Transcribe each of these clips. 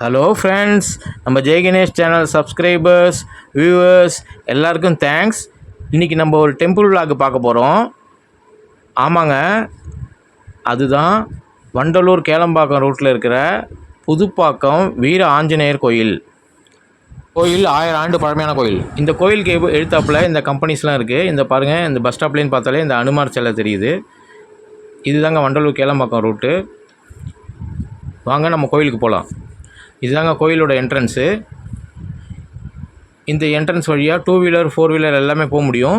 Hello friends நம்ம Jai Ganesh channel subscribers viewers எல்லாருக்கும் thanks இன்றைக்கி நம்ம ஒரு டெம்பிள் vlog பார்க்க போகிறோம் ஆமாங்க. அதுதான் வண்டலூர் கேளம்பாக்கம் ரூட்டில் இருக்கிற புதுப்பாக்கம் வீர ஆஞ்சநேயர் கோயில். கோயில் ஆயிரம் ஆண்டு பழமையான கோயில். இந்த கோயிலுக்கு எழுத்தாப்பில் இந்த கம்பெனிஸ்லாம் இருக்குது இந்த பாருங்கள் இந்த பஸ் ஸ்டாப்லேன்னு பார்த்தாலே இந்த அனுமார் சிலை தெரியுது. இதுதாங்க வண்டலூர் கேளம்பாக்கம் ரூட்டு வாங்க நம்ம கோயிலுக்கு போகலாம் இதுதாங்க கோயிலோட என்ட்ரன்ஸு இந்த என்ட்ரன்ஸ் வழியாக டூ வீலர் ஃபோர் வீலர் எல்லாமே போக முடியும்.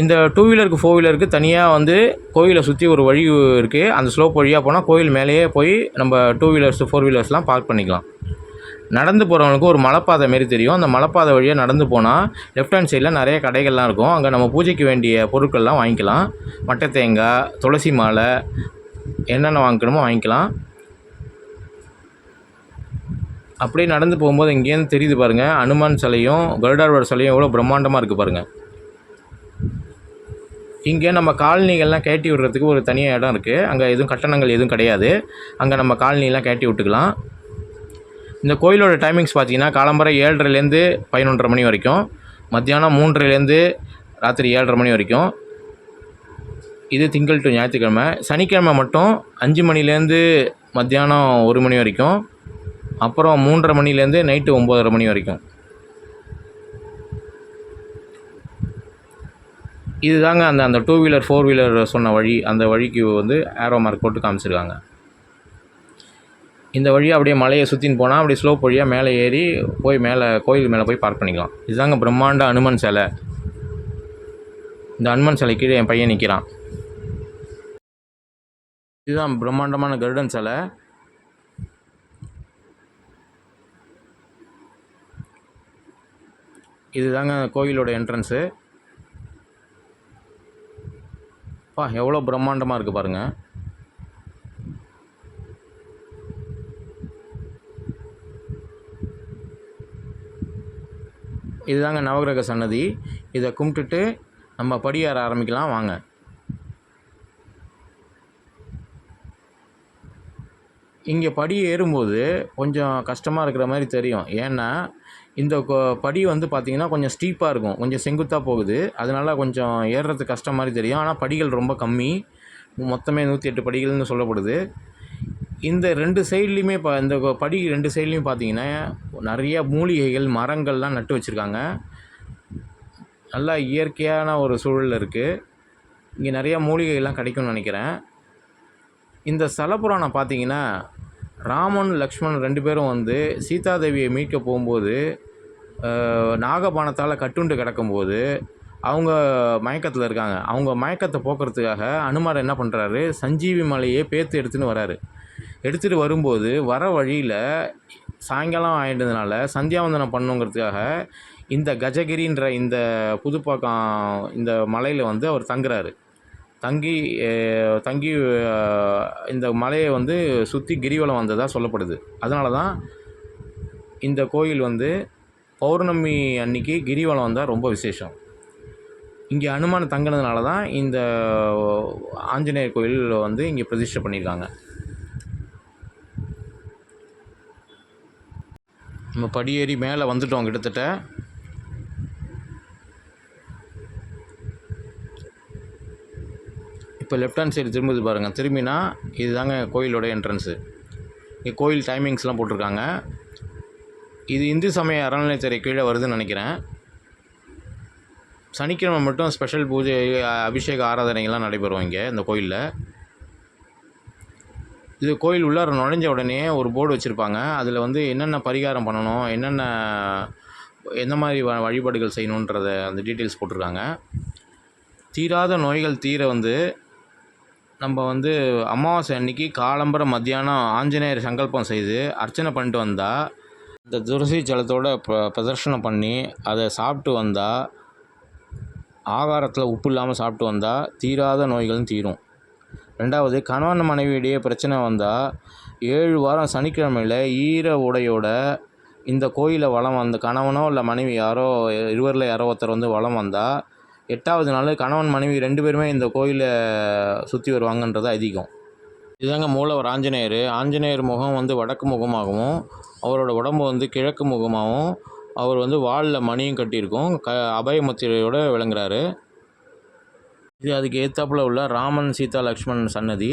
இந்த டூ வீலருக்கு ஃபோர் வீலருக்கு தனியாக வந்து கோயிலை சுற்றி ஒரு வழி இருக்குது அந்த ஸ்லோப் வழியாக போனால் கோயில் மேலேயே போய் நம்ம டூ வீலர்ஸ் ஃபோர் வீலர்ஸ்லாம் பார்க் பண்ணிக்கலாம். நடந்து போகிறவங்களுக்கு ஒரு மலைப்பாதை மாரி தெரியும். அந்த மலைப்பாதை வழியாக நடந்து போனால் லெஃப்ட் ஹேண்ட் சைடில் நிறைய கடைகள்லாம் இருக்கும். அங்கே நம்ம பூஜைக்கு வேண்டிய பொருட்கள்லாம் வாங்கிக்கலாம். மட்டை தேங்காய் துளசி மாலை என்னென்ன வாங்கிக்கணுமோ வாங்கிக்கலாம். அப்படியே நடந்து போகும்போது இங்கேருந்து தெரியுது பாருங்கள் அனுமான் சிலையும் கருடார்வர் சிலையும் எவ்வளோ பிரம்மாண்டமாக இருக்குது பாருங்கள் இங்கே நம்ம காலனிகள்லாம் கட்டி விடுறதுக்கு ஒரு தனியாக இடம் இருக்குது அங்கே எதுவும் கட்டணங்கள் எதுவும் கிடையாது. அங்கே நம்ம காலனிலாம் கட்டி விட்டுக்கலாம். இந்த கோயிலோட டைமிங்ஸ் பார்த்தீங்கன்னா காலம்பரை ஏழரைலேருந்து பதினொன்றரை மணி வரைக்கும் மத்தியானம் மூன்றரைலேருந்து ராத்திரி ஏழரை மணி வரைக்கும். இது திங்கள் டு ஞாயிற்றுக்கிழமை. சனிக்கிழமை மட்டும் அஞ்சு மணிலேருந்து மத்தியானம் ஒரு மணி வரைக்கும். அப்புறம் மூன்றரை மணிலேருந்து நைட்டு ஒம்போதரை மணி வரைக்கும். இதுதாங்க அந்த அந்த டூ வீலர் ஃபோர் வீலர் சொன்ன வழி அந்த வழிக்கு வந்து ஏரோ மார்க் போட்டு காமிச்சிருக்காங்க. இந்த வழியாக அப்படியே மலையை சுற்றின்னு போனால் அப்படியே ஸ்லோப் வழியாக மேலே ஏறி போய் மேலே கோயில் மேலே போய் பார்க் பண்ணிக்கலாம். இதுதாங்க பிரம்மாண்ட அனுமன் சிலை. இந்த அனுமன் சிலை கீழே என் பையன் நிற்கிறான் இதுதான் பிரம்மாண்டமான கருடன் சிலை. இதுதாங்க கோயிலோட என்ட்ரன்ஸு பா எவ்வளோ பிரம்மாண்டமாக இருக்குது பாருங்கள் இதுதாங்க நவகிரக சன்னதி. இதை கும்பிட்டுட்டு நம்ம படியேற ஆரம்பிக்கலாம். வாங்க. இங்கே படி ஏறும்போது கொஞ்சம் கஷ்டமாக இருக்கிற மாதிரி தெரியும். ஏன்னா இந்த கொ- படி வந்து பார்த்திங்கன்னா கொஞ்சம் ஸ்டீப்பாக இருக்கும். கொஞ்சம் செங்குத்தாக போகுது. அதனால கொஞ்சம் ஏறுறது கஷ்டம் மாதிரி தெரியும். ஆனால் படிகள் ரொம்ப கம்மி. மொத்தமே நூற்றி எட்டு படிகள்னு சொல்லப்படுது. இந்த ரெண்டு சைட்லேயுமே இப்போ இந்த படி ரெண்டு சைட்லேயும் பார்த்தீங்கன்னா நிறைய மூலிகைகள் மரங்கள்லாம் நட்டு வச்சுருக்காங்க. நல்லா இயற்கையான ஒரு சூழல் இருக்குது இங்கே நிறையா மூலிகைகள்லாம் கிடைக்கும்னு நினைக்கிறேன். இந்த ஸ்தலபுராணம் பார்த்தீங்கன்னா ராமன் லக்ஷ்மணன் ரெண்டு பேரும் வந்து சீதாதேவியை மீட்க போகும்போது நாகபானத்தால் நாகபாணத்தால் கட்டுண்டு கிடக்கும்போது அவங்க மயக்கத்தில் இருக்காங்க. அவங்க மயக்கத்தை போக்குறதுக்காக அனுமார் என்ன பண்ணுறாரு சஞ்சீவி மலையை பேத்து எடுத்துன்னு வராரு. எடுத்துகிட்டு வரும்போது வர வழியில் சாயங்காலம் ஆயிட்டதுனால சந்தியாவந்தனம் பண்ணுங்கிறதுக்காக இந்த கஜகிரின்ற இந்த புதுப்பாக்கம் இந்த மலையில் வந்து அவர் தங்குறாரு. தங்கி தங்கி இந்த மலையை வந்து சுற்றி கிரிவலம் வந்ததாக சொல்லப்படுது. அதனால தான் இந்த கோயில் வந்து பௌர்ணமி அன்னைக்கு கிரிவலம் வந்தால் ரொம்ப விசேஷம். இங்கே அனுமான் தங்கினதுனால தான் இந்த ஆஞ்சநேயர் கோயில் வந்து இங்கே பிரதிஷ்டை பண்ணியிருக்காங்க நம்ம படியேறி மேலே வந்துட்டோம் கிட்டத்தட்ட. இப்போ லெஃப்ட் ஹேண்ட் சைடு திரும்புது பாருங்கள் திரும்பினா இதுதாங்க கோயிலோட என்ட்ரன்ஸு இங்கே கோயில் டைமிங்ஸ்லாம் போட்டிருக்காங்க. இது இந்து சமய அறநிலையத்துறை கீழே வருதுன்னு நினைக்கிறேன். சனிக்கிழமை மட்டும் ஸ்பெஷல் பூஜை அபிஷேக ஆராதனைகள்லாம் நடைபெறும் இங்கே இந்த கோயிலில். இது கோயில் உள்ளார நுழைஞ்ச உடனே ஒரு போர்டு வச்சுருப்பாங்க. அதில் வந்து என்னென்ன பரிகாரம் பண்ணணும் என்னென்ன எந்த மாதிரி வ வழிபாடுகள் செய்யணுன்றத அந்த டீட்டெயில்ஸ் போட்டிருக்காங்க. தீராத நோய்கள் தீர வந்து நம்ம வந்து அமாவாசை அன்னைக்கு காலம்பர மத்தியானம் ஆஞ்சநேயர் சங்கல்பம் செய்து அர்ச்சனை பண்ணிட்டு வந்தால் இந்த துளசி ஜலத்தோட ப பிரதர்ஷனம் பண்ணி அதை சாப்பிட்டு வந்தால் ஆகாரத்தில் உப்பு இல்லாமல் சாப்பிட்டு வந்தால் தீராத நோய்களும் தீரும். ரெண்டாவது கணவன் மனைவியிடையே பிரச்சனை வந்தால் ஏழு வாரம் சனிக்கிழமையில் ஈர உடையோட இந்த கோயிலை வளம் வந்த கணவனோ இல்லை மனைவி யாரோ இருவரில் யாரோ ஒருத்தர் வந்து வளம் வந்தால் எட்டாவது நாள் கணவன் மனைவி ரெண்டு பேருமே இந்த கோயிலை சுற்றி வருவாங்கன்றது அதிகம் இதுதாங்க மூலவர் ஆஞ்சநேயர். ஆஞ்சநேயர் முகம் வந்து வடக்கு முகமாகவும் அவரோட உடம்பு வந்து கிழக்கு முகமாகவும் அவர் வந்து வாலில் மணியும் கட்டியிருக்கும். க அபயமுத்திரையோடு விளங்குறாரு. இது அதுக்கு ஏத்தாப்புல உள்ள ராமன் சீதா லக்ஷ்மணன் சன்னதி.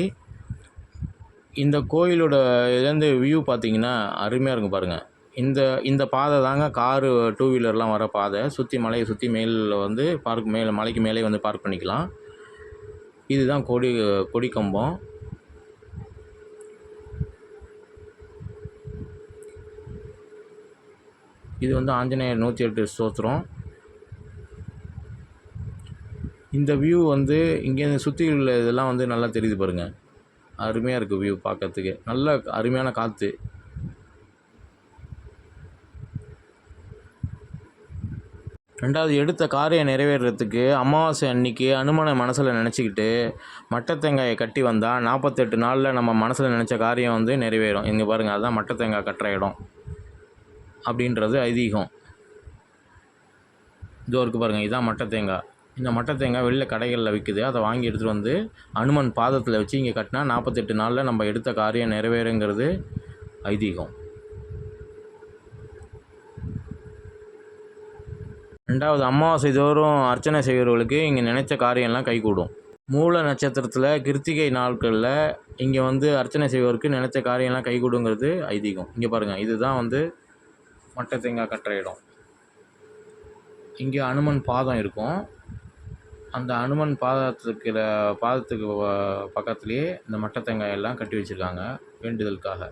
இந்த கோயிலோட இதுலேருந்து வியூ பார்த்தீங்கன்னா அருமையாக இருக்கும் பாருங்கள் இந்த இந்த பாதை தாங்க காரு டூ வீலர்லாம் வர பாதை. சுற்றி மலையை சுற்றி மேலில் வந்து பார்க் மேலே மலைக்கு மேலே வந்து பார்க் பண்ணிக்கலாம். இதுதான் கொடி கொடி கம்பம். இது வந்து ஆஞ்சநேயர் நூற்றி எட்டு ஸ்தோத்திரம். இந்த வியூ வந்து இங்கேருந்து சுற்றி உள்ள இதெல்லாம் வந்து நல்லா தெரியுது பாருங்கள் அருமையாக இருக்குது வியூ பார்க்கறதுக்கு நல்ல அருமையான காற்று ரெண்டாவது எடுத்த காரியம் நிறைவேறத்துக்கு அமாவாசை அன்னைக்கு அனுமனை மனசில் நினச்சிக்கிட்டு மட்டத்தேங்காயை கட்டி வந்தால் நாற்பத்தெட்டு நாளில் நம்ம மனசில் நினச்ச காரியம் வந்து நிறைவேறும். இங்கே பாருங்கள் அதுதான் மட்டத்தேங்காய் கட்டுற இடம் அப்படின்றது ஐதீகம். இதோ இருக்குது பாருங்கள் இதான் மட்டத்தேங்காய் இந்த மட்டத்தேங்காய் வெளில கடைகளில் விற்குது அதை வாங்கி எடுத்துகிட்டு வந்து அனுமன் பாதத்தில் வச்சு இங்கே கட்டினா நாற்பத்தெட்டு நாளில் நம்ம எடுத்த காரியம் நிறைவேறுங்கிறது ஐதீகம். ரெண்டாவது அமாவாசை தோறும் அர்ச்சனை செய்கிறவர்களுக்கு இங்கே நினைச்ச காரியம்லாம் கைகூடும். மூல நட்சத்திரத்தில் கிருத்திகை நாட்களில் இங்கே வந்து அர்ச்சனை செய்வதற்கு நினைச்ச காரியம்லாம் கைகூடுங்கிறது ஐதீகம். இங்கே பாருங்கள் இதுதான் வந்து மட்டை தேங்காய் கட்டுற இடம். இங்கே அனுமன் பாதம் இருக்கும். அந்த அனுமன் பாதத்துக்கு பாதத்துக்கு பக்கத்துலேயே இந்த மட்டை தேங்காய் எல்லாம் கட்டி வச்சுருக்காங்க வேண்டுதலுக்காக.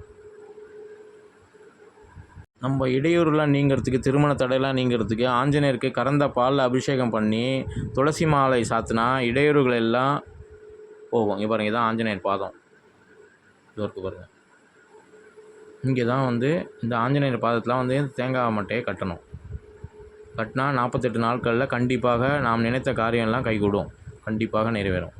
நம்ம இடையூறுலாம் நீங்கிறதுக்கு திருமண தடையெல்லாம் நீங்கிறதுக்கு ஆஞ்சநேயருக்கு கறந்த பாலில் அபிஷேகம் பண்ணி துளசி மாலை சாத்தினா இடையூறுகள் எல்லாம் போகும். இங்கே பாருங்கள் இதான் ஆஞ்சநேயர் பாதம். இது இருக்கு இங்கே தான் வந்து இந்த ஆஞ்சநேயர் பாதத்தெலாம் வந்து தேங்காய் மட்டையை கட்டணும். கட்டினா நாற்பத்தெட்டு நாட்களில் கண்டிப்பாக நாம் நினைத்த காரியம்லாம் கைகூடும். கண்டிப்பாக நிறைவேறும்.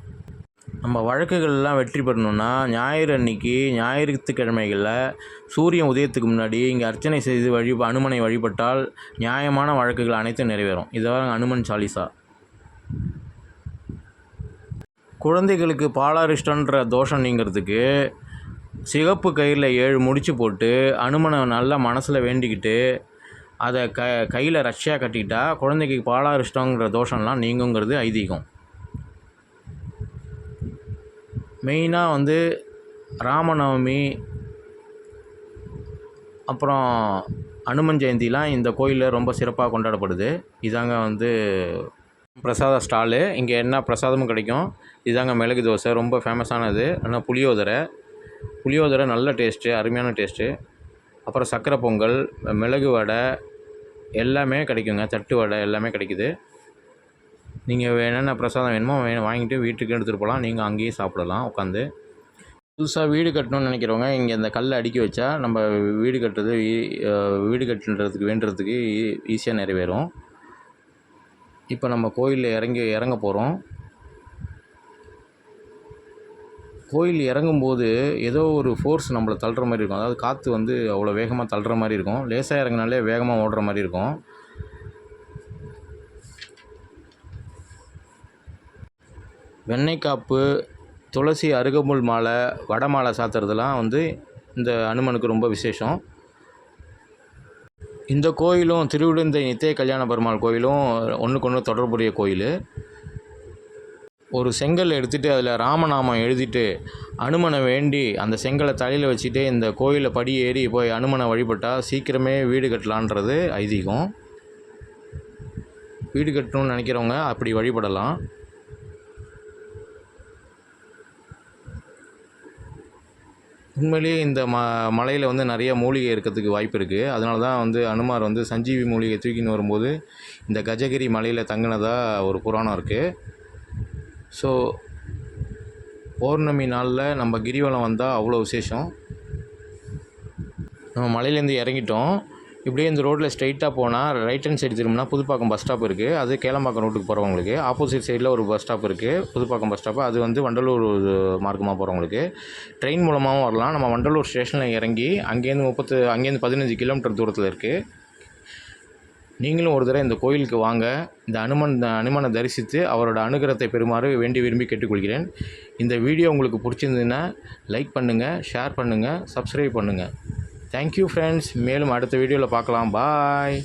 நம்ம வழக்குகள்லாம் வெற்றி பெறணும்னா ஞாயிறு அன்னைக்கு ஞாயிற்றுக்கிழமைகளில் சூரியன் உதயத்துக்கு முன்னாடி இங்கே அர்ச்சனை செய்து வழி அனுமனை வழிபட்டால் நியாயமான வழக்குகள் அனைத்தும் நிறைவேறும். இதுதான் அனுமன் சாலிசா. குழந்தைகளுக்கு பாலாரிஷ்டன்ற தோஷம் நீங்கிறதுக்கு சிகப்பு கயிறில் ஏழு முடிச்சு போட்டு அனுமனை நல்லா மனசில் வேண்டிக்கிட்டு அதை க கையில் ரஷ்யா கட்டிக்கிட்டால் குழந்தைக்கு பாலாரிஷ்டங்கிற தோஷம்லாம் நீங்குங்கிறது ஐதீகம். மெயினாக வந்து ராமநவமி அப்புறம் அனுமன் ஜெயந்திலாம் இந்த கோயிலில் ரொம்ப சிறப்பாக கொண்டாடப்படுது. இதாங்க வந்து பிரசாத ஸ்டாலு. இங்கே என்ன பிரசாதமும் கிடைக்கும். இதாங்க மிளகு தோசை ரொம்ப ஃபேமஸானது. ஆனால் புளியோதரை. புளியோதரை நல்ல டேஸ்ட்டு அருமையான டேஸ்ட்டு. அப்புறம் சக்கரை பொங்கல் மிளகு வடை எல்லாமே கிடைக்குங்க. தட்டு வடை எல்லாமே கிடைக்குது. நீங்கள் என்னென்ன பிரசாதம் வேணுமோ வேணும் வாங்கிட்டு வீட்டுக்கு எடுத்துகிட்டு போகலாம் நீங்கள் அங்கேயே சாப்பிடலாம் உட்காந்து புதுசாக வீடு கட்டணும்னு நினைக்கிறவங்க இங்கே இந்த கல்லை அடுக்கி வச்சா நம்ம வீடு கட்டுறது வீடு கட்டுன்றதுக்கு வேண்டுறதுக்கு ஈஸியாக நிறைவேறும். இப்போ நம்ம கோயிலில் இறங்கி இறங்க போகிறோம் கோயில் இறங்கும்போது ஏதோ ஒரு ஃபோர்ஸ் நம்மளை தள்ளுற மாதிரி இருக்கும். அதாவது காற்று வந்து அவ்வளோ வேகமாக தள்ளுற மாதிரி இருக்கும். லேசாக இறங்கினாலே வேகமாக ஓடுற மாதிரி இருக்கும். வெண்ணெய் காப்பு துளசி அருகம்புல் மாலை வடை மாலை சாத்துறதுலாம் வந்து இந்த அனுமனுக்கு ரொம்ப விசேஷம். இந்த கோயிலும் திருவிழுந்தை நித்திய கல்யாண பெருமாள் கோயிலும் ஒன்றுக்கு ஒன்று தொடர்புடைய கோயில். ஒரு செங்கல் எடுத்துகிட்டு அதில் ராமநாமம் எழுதிட்டு அனுமனை வேண்டி அந்த செங்கலை தலையில் வச்சுட்டு இந்த கோயிலில் படி ஏறி போய் அனுமனை வழிபட்டால் சீக்கிரமே வீடு கட்டலான்றது ஐதீகம். வீடு கட்டணும்னு நினைக்கிறவங்க அப்படி வழிபடலாம். உண்மையிலேயே இந்த ம மலையில் வந்து நிறைய மூலிகை இருக்கிறதுக்கு வாய்ப்பு இருக்குது அதனால தான் வந்து அனுமார் வந்து சஞ்சீவி மூலிகை தூக்கின்னு வரும்போது இந்த கஜகிரி மலையில் தங்கினதாக ஒரு புராணம் இருக்குது ஸோ பௌர்ணமி நாளில் நம்ம கிரிவலம் வந்தால் அவ்வளோ விசேஷம். நம்ம மலையிலேருந்து இறங்கிட்டோம். இப்படியே இந்த ரோட்டில் ஸ்ட்ரைட்டாக போனால் ரைட் ஹேண்ட் சைடு திரும்பினா புதுப்பாக்கம் பஸ் ஸ்டாப் இருக்குது அது கேளம்பாக்கம் ரோட்டுக்கு போகிறவங்களுக்கு ஆப்போசிட் சைடில் ஒரு பஸ் ஸ்டாப் இருக்குது புதுப்பாக்கம் பஸ் ஸ்டாப் அது வந்து வண்டலூர் மார்க்கமாக போகிறவங்களுக்கு ட்ரெயின் மூலமாகவும் வரலாம். நம்ம வண்டலூர் ஸ்டேஷனில் இறங்கி அங்கேருந்து முப்பத்து அங்கேருந்து பதினஞ்சு கிலோமீட்டர் தூரத்தில் இருக்குது நீங்களும் ஒரு தடவை இந்த கோயிலுக்கு வாங்க. இந்த அனுமன் அனுமனை தரிசித்து அவரோட அனுகிரகத்தை பெறுமாறு வேண்டி விரும்பி கேட்டுக்கொள்கிறேன். இந்த வீடியோ உங்களுக்கு பிடிச்சிருந்ததுன்னா லைக் பண்ணுங்கள் ஷேர் பண்ணுங்கள் சப்ஸ்கிரைப் பண்ணுங்கள் தேங்க்யூ ஃப்ரெண்ட்ஸ் மேலும் அடுத்த வீடியோவில் பார்க்கலாம். பாய்